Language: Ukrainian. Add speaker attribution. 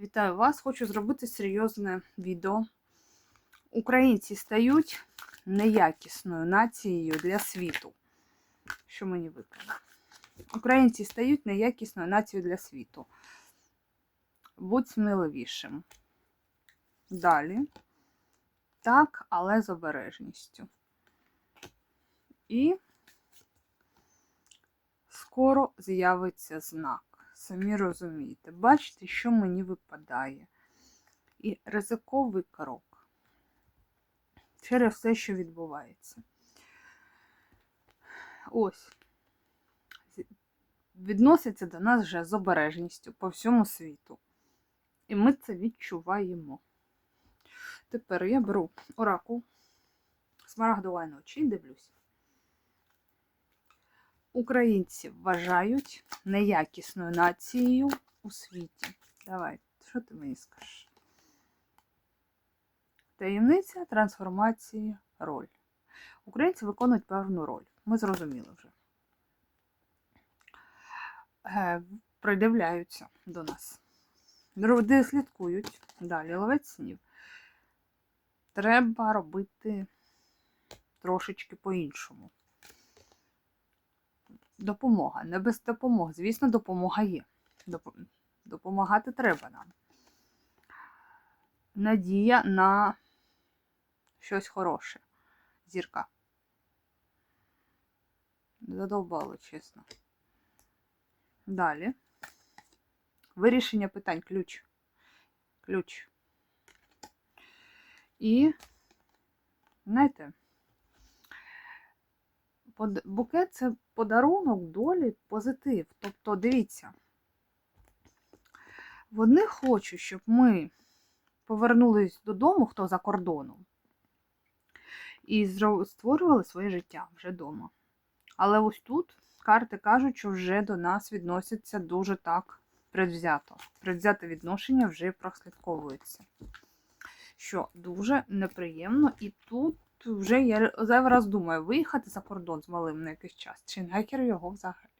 Speaker 1: Вітаю вас! Хочу зробити серйозне відео. Українці стають неякісною нацією для світу. Що мені випало? Українці стають неякісною нацією для світу. Будь сміливішим. Далі. Так, але з обережністю. І скоро з'явиться знак. Самі розумієте. Бачите, що мені випадає. І ризиковий крок через все, що відбувається. Ось. Відноситься до нас вже з обережністю по всьому світу. І ми це відчуваємо. Тепер я беру оракул смарагдової ночі і дивлюсь. Українці вважають неякісною нацією у світі. Давай, що ти мені скажеш? Таємниця трансформації роль. Українці виконують певну роль. Ми зрозуміли вже. Е, Придивляються до нас. Люди слідкують. Далі ловець снів. Треба робити трошечки по-іншому. Допомога. Не без допомоги. Звісно, допомога є. Доп- Допомагати треба нам. Надія на щось хороше. Зірка. Задовбало, чесно. Далі. Вирішення питань. Ключ. Ключ. І, знаєте, букет це подарунок долі, позитив. Тобто, дивіться, вони хочуть, щоб ми повернулись додому, хто за кордоном, і створювали своє життя вже вдома. Але ось тут карти кажуть, що вже до нас відносяться дуже так предвзято. Предвзяте відношення вже прослідковується. Що дуже неприємно, і тут вже я зараз думаю, виїхати за кордон з малим на якийсь час, чи нахер його взагалі.